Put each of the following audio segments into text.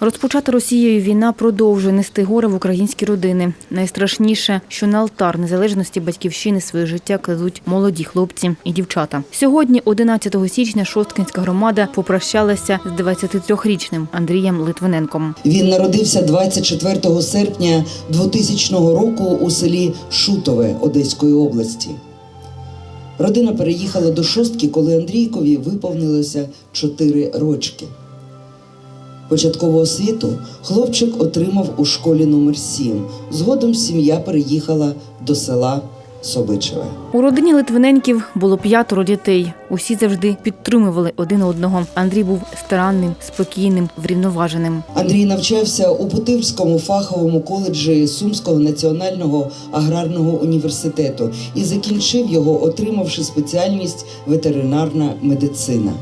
Розпочата Росією війна продовжує нести горе в українські родини. Найстрашніше, що на алтар незалежності батьківщини своє життя кладуть молоді хлопці і дівчата. Сьогодні, 11 січня, Шосткинська громада попрощалася з 23-річним Андрієм Литвиненком. Він народився 24 серпня 2000 року у селі Шутове Одеської області. Родина переїхала до шостки, коли Андрійкові виповнилося 4 рочки. Початкову освіту хлопчик отримав у школі номер 7 Згодом сім'я переїхала до села Собичеве. У родині Литвиненків було п'ятеро дітей. Усі завжди підтримували один одного. Андрій був старанним, спокійним, врівноваженим. Андрій навчався у Путивському фаховому коледжі Сумського національного аграрного університету і закінчив його, отримавши спеціальність ветеринарна медицина.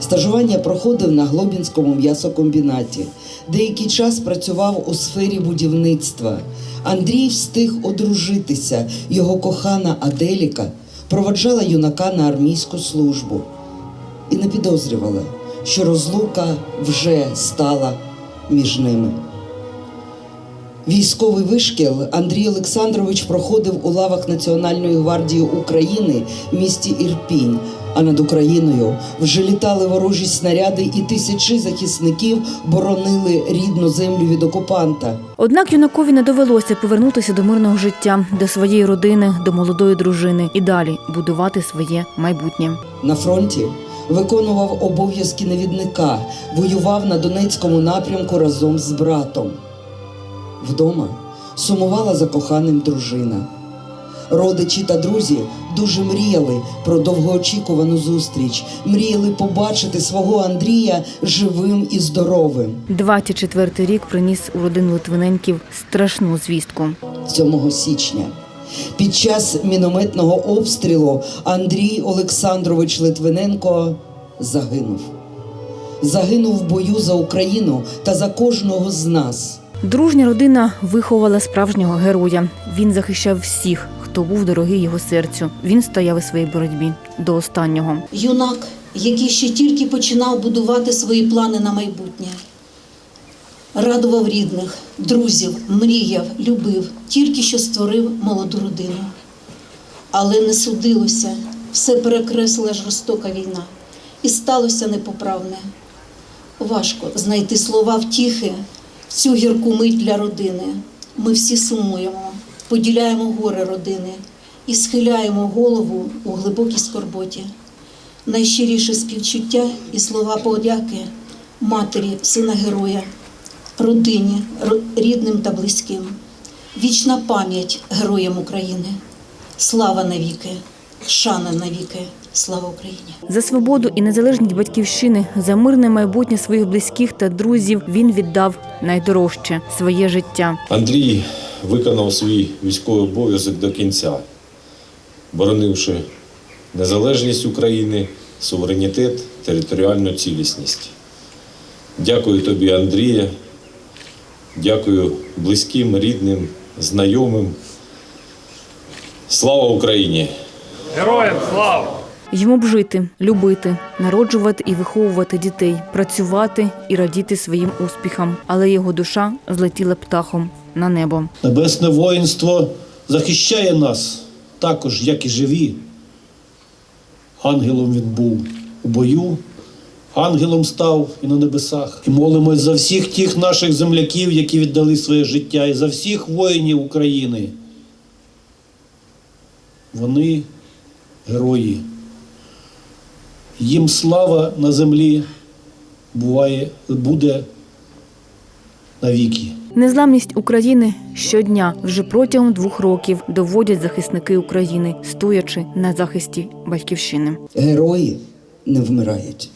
Стажування проходив на Глобінському м'ясокомбінаті. Деякий час працював у сфері будівництва. Андрій встиг одружитися. Його кохана Аделіка проваджала юнака на армійську службу і не підозрювала, що розлука вже стала між ними. Військовий вишкіл Андрій Олександрович проходив у лавах Національної гвардії України в місті Ірпінь. А над Україною вже літали ворожі снаряди, і тисячі захисників боронили рідну землю від окупанта. Однак юнакові не довелося повернутися до мирного життя, до своєї родини, до молодої дружини і далі будувати своє майбутнє. На фронті виконував обов'язки навідника, воював на Донецькому напрямку разом з братом. Вдома сумувала за коханим дружина. Родичі та друзі дуже мріяли про довгоочікувану зустріч, мріяли побачити свого Андрія живим і здоровим. 24-й рік приніс у родину Литвиненків страшну звістку. 7 січня. Під час мінометного обстрілу Андрій Олександрович Литвиненко загинув. Загинув в бою за Україну та за кожного з нас. Дружня родина виховала справжнього героя. Він захищав всіх, хто був дорогий його серцю. Він стояв у своїй боротьбі до останнього. юнак, який ще тільки починав будувати свої плани на майбутнє. Радував рідних, друзів, мріяв, любив, тільки що створив молоду родину. Але не судилося, все перекреслила жорстока війна, і сталося непоправне. Важко знайти слова втіхи цю гірку мить для родини. Ми всі сумуємо, поділяємо горе родини і схиляємо голову у глибокій скорботі. Найщиріше співчуття і слова подяки матері, сина героя, родині, рідним та близьким. Вічна пам'ять героям України. Слава навіки, шана навіки, слава Україні! За свободу і незалежність батьківщини, за мирне майбутнє своїх близьких та друзів він віддав найдорожче своє життя. Андрій виконав свій військовий обов'язок до кінця, боронивши незалежність України, суверенітет, територіальну цілісність. Дякую тобі, Андрія. Дякую близьким, рідним, знайомим. Слава Україні! Героям слава! Йому б жити, любити, народжувати і виховувати дітей, працювати і радіти своїм успіхам. Але його душа злетіла птахом на небо. Небесне воїнство захищає нас також, як і живі. Ангелом він був у бою, ангелом став і на небесах. І молимось за всіх тих наших земляків, які віддали своє життя, і за всіх воїнів України. Вони герої. Їм слава на землі буває, буде навіки. Незламність України щодня вже протягом двох років доводять захисники України, стоячи на захисті батьківщини. Герої не вмирають.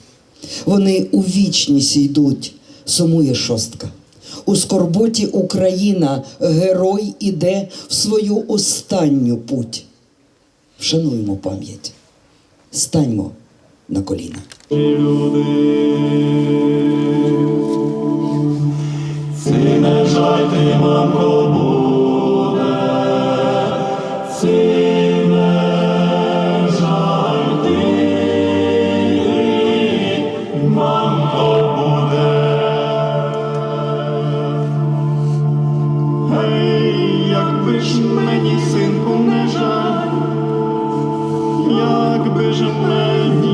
Вони у вічність йдуть, сумує шостка. У скорботі Україна герой іде в свою останню путь. Вшануємо пам'ять. Станьмо на коліна. Сине жаль ти, мамко, буде, ти, мамко, Beijo, mano.